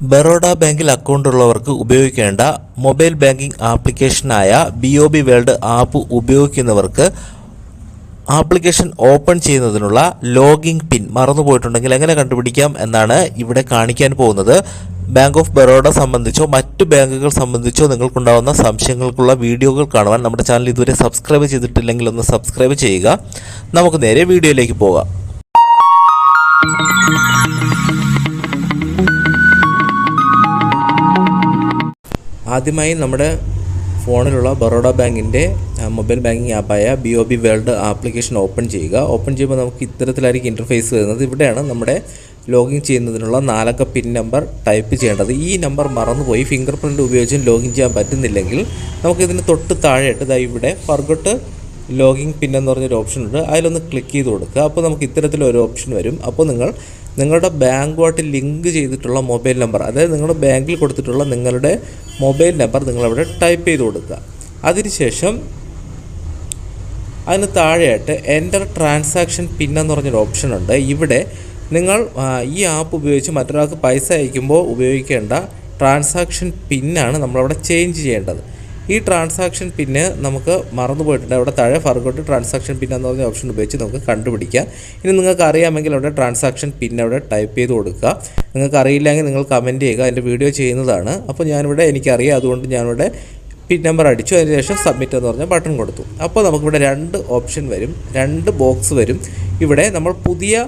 ബറോഡ ബാങ്കിൽ അക്കൗണ്ട് ഉള്ളവർക്ക് ഉപയോഗിക്കേണ്ട mobile banking ആപ്ലിക്കേഷനായ B O B World app ഉപയോഗിക്കുന്നവർക്ക് ആപ്ലിക്കേഷൻ ഓപ്പൺ ചെയ്യുന്നതിനുള്ള ലോഗിൻ പിൻ മറന്നുപോയിട്ടുണ്ടെങ്കിൽ എങ്ങനെ കണ്ടുപിടിക്കാം എന്നാണ് ഇവിടെ കാണിക്കാൻ പോകുന്നത്. ബാങ്ക് ഓഫ് ബറോഡ സംബന്ധിച്ചോ മറ്റ് ബാങ്കുകൾ സംബന്ധിച്ചോ നിങ്ങൾക്കുണ്ടാകുന്ന സംശയങ്ങൾക്കുള്ള വീഡിയോകൾ കാണുവാൻ നമ്മുടെ ചാനൽ ഇതുവരെ സബ്സ്ക്രൈബ് ചെയ്തിട്ടില്ലെങ്കിൽ ഒന്ന് സബ്സ്ക്രൈബ് ചെയ്യുക. നമുക്ക് നേരെ വീഡിയോയിലേക്ക് പോകാം. ആദ്യമായി നമ്മുടെ ഫോണിലുള്ള ബറോഡ ബാങ്കിന്റെ mobile banking ആപ്പായ B O B World application open ചെയ്യുക. ഓപ്പൺ ചെയ്യുമ്പോൾ നമുക്ക് ഇത്തരത്തിലായിരിക്കും ഇന്റർഫേസ് വരുന്നത്. ഇവിടെയാണ് നമ്മുടെ ലോഗിൻ ചെയ്യുന്നതിനുള്ള നാലക്ക പിൻ നമ്പർ ടൈപ്പ് ചെയ്യേണ്ടത്. ഈ നമ്പർ മറന്നുപോയി. ഫിംഗർ പ്രിന്റ് ഉപയോഗിച്ചും ലോഗിൻ ചെയ്യാൻ പറ്റുന്നില്ലെങ്കിൽ നമുക്കിതിന് തൊട്ട് താഴെയായിട്ട് ഇതാ ഇവിടെ ഫർഗട്ട് ലോഗിൻ പിൻ എന്ന് പറഞ്ഞൊരു ഓപ്ഷൻ ഉണ്ട്. അതിലൊന്ന് ക്ലിക്ക് ചെയ്ത് കൊടുക്കുക. അപ്പോൾ നമുക്ക് ഇത്തരത്തിലൊരു ഓപ്ഷൻ വരും. അപ്പോൾ നിങ്ങൾ നിങ്ങളുടെ ബാങ്കുമായിട്ട് ലിങ്ക് ചെയ്തിട്ടുള്ള മൊബൈൽ നമ്പർ അതായത് നിങ്ങളുടെ ബാങ്കിൽ കൊടുത്തിട്ടുള്ള നിങ്ങളുടെ മൊബൈൽ നമ്പർ നിങ്ങളവിടെ ടൈപ്പ് ചെയ്ത് കൊടുക്കുക. അതിനുശേഷം അതിന് താഴെയായിട്ട് എന്റർ ട്രാൻസാക്ഷൻ പിൻ എന്ന് പറഞ്ഞൊരു ഓപ്ഷൻ ഉണ്ട്. ഇവിടെ നിങ്ങൾ ഈ ആപ്പ് ഉപയോഗിച്ച് മറ്റൊരാൾക്ക് പൈസ അയക്കുമ്പോൾ ഉപയോഗിക്കേണ്ട ട്രാൻസാക്ഷൻ പിന്നാണ് നമ്മളവിടെ ചേഞ്ച് ചെയ്യേണ്ടത്. ഈ ട്രാൻസാക്ഷൻ പിന്നെ നമുക്ക് മറന്നു പോയിട്ടുണ്ട്. അവിടെ താഴെ ഫർഗോട്ട് ട്രാൻസാക്ഷൻ പിൻ എന്ന് പറഞ്ഞ ഓപ്ഷൻ ഉപയോഗിച്ച് നമുക്ക് കണ്ടുപിടിക്കാം. ഇനി നിങ്ങൾക്ക് അറിയാമെങ്കിൽ അവിടെ ട്രാൻസാക്ഷൻ പിൻ അവിടെ ടൈപ്പ് ചെയ്ത് കൊടുക്കുക. നിങ്ങൾക്ക് അറിയില്ലെങ്കിൽ നിങ്ങൾ കമന്റ് ചെയ്യുക. അതിന്റെ വീഡിയോ ചെയ്യുന്നതാണ്. അപ്പോൾ ഞാനിവിടെ എനിക്കറിയാം. അതുകൊണ്ട് ഞാനിവിടെ പിൻ നമ്പർ അടിച്ചു. അതിനുശേഷം സബ്മിറ്റ് എന്ന് പറഞ്ഞ ബട്ടൺ കൊടുത്തു. അപ്പോൾ നമുക്കിവിടെ രണ്ട് ഓപ്ഷൻ വരും. രണ്ട് ബോക്സ് വരും. ഇവിടെ നമ്മൾ പുതിയ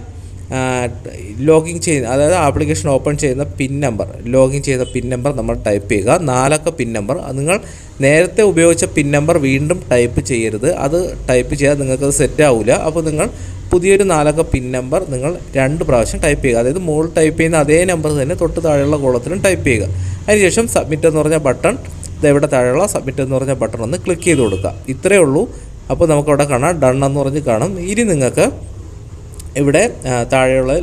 ലോഗിൻ ചെയ്യുന്ന അതായത് ആപ്ലിക്കേഷൻ ഓപ്പൺ ചെയ്യുന്ന പിൻ നമ്പർ ലോഗിൻ ചെയ്ത പിൻ നമ്പർ നമ്മൾ ടൈപ്പ് ചെയ്യുക. നാലക്ക പിൻ നമ്പർ. നിങ്ങൾ നേരത്തെ ഉപയോഗിച്ച പിൻ നമ്പർ വീണ്ടും ടൈപ്പ് ചെയ്യരുത്. അത് ടൈപ്പ് ചെയ്താൽ നിങ്ങൾക്കത് സെറ്റ് ആവില്ല അപ്പോൾ നിങ്ങൾ പുതിയൊരു നാലക്ക പിൻ നമ്പർ നിങ്ങൾ രണ്ട് പ്രാവശ്യം ടൈപ്പ് ചെയ്യുക. അതായത് മുകളിൽ ടൈപ്പ് ചെയ്യുന്ന അതേ നമ്പർ തന്നെ തൊട്ട് താഴെയുള്ള കോളത്തിലും ടൈപ്പ് ചെയ്യുക. അതിനുശേഷം സബ്മിറ്റ് എന്ന് പറഞ്ഞ ബട്ടൺ ഇവിടെ താഴെയുള്ള സബ്മിറ്റ് എന്ന് പറഞ്ഞ ബട്ടൺ ഒന്ന് ക്ലിക്ക് ചെയ്ത് കൊടുക്കുക. ഇത്രയേ ഉള്ളൂ. അപ്പോൾ നമുക്കവിടെ കാണാം. ഡൺ എന്ന് പറഞ്ഞ് കാണും. ഇനി നിങ്ങൾക്ക് ഇവിടെ താഴെയുള്ള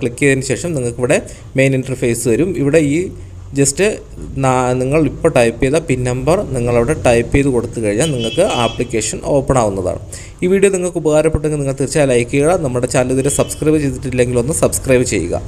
ക്ലിക്ക് ചെയ്തതിന് ശേഷം നിങ്ങൾക്ക് ഇവിടെ മെയിൻ ഇന്റർഫേസ് വരും. ഇവിടെ ഈ ജസ്റ്റ് നിങ്ങൾ ഇപ്പോൾ ടൈപ്പ് ചെയ്ത പിൻ നമ്പർ നിങ്ങളവിടെ ടൈപ്പ് ചെയ്ത് കൊടുത്തു കഴിഞ്ഞാൽ നിങ്ങൾക്ക് ആപ്ലിക്കേഷൻ ഓപ്പൺ ആവുന്നതാണ്. ഈ വീഡിയോ നിങ്ങൾക്ക് ഉപകാരപ്പെട്ടെങ്കിൽ നിങ്ങൾ തീർച്ചയായും ലൈക്ക് ചെയ്യുക. നമ്മുടെ ചാനൽ ഇതുവരെ സബ്സ്ക്രൈബ് ചെയ്തിട്ടില്ലെങ്കിൽ ഒന്ന് സബ്സ്ക്രൈബ് ചെയ്യുക.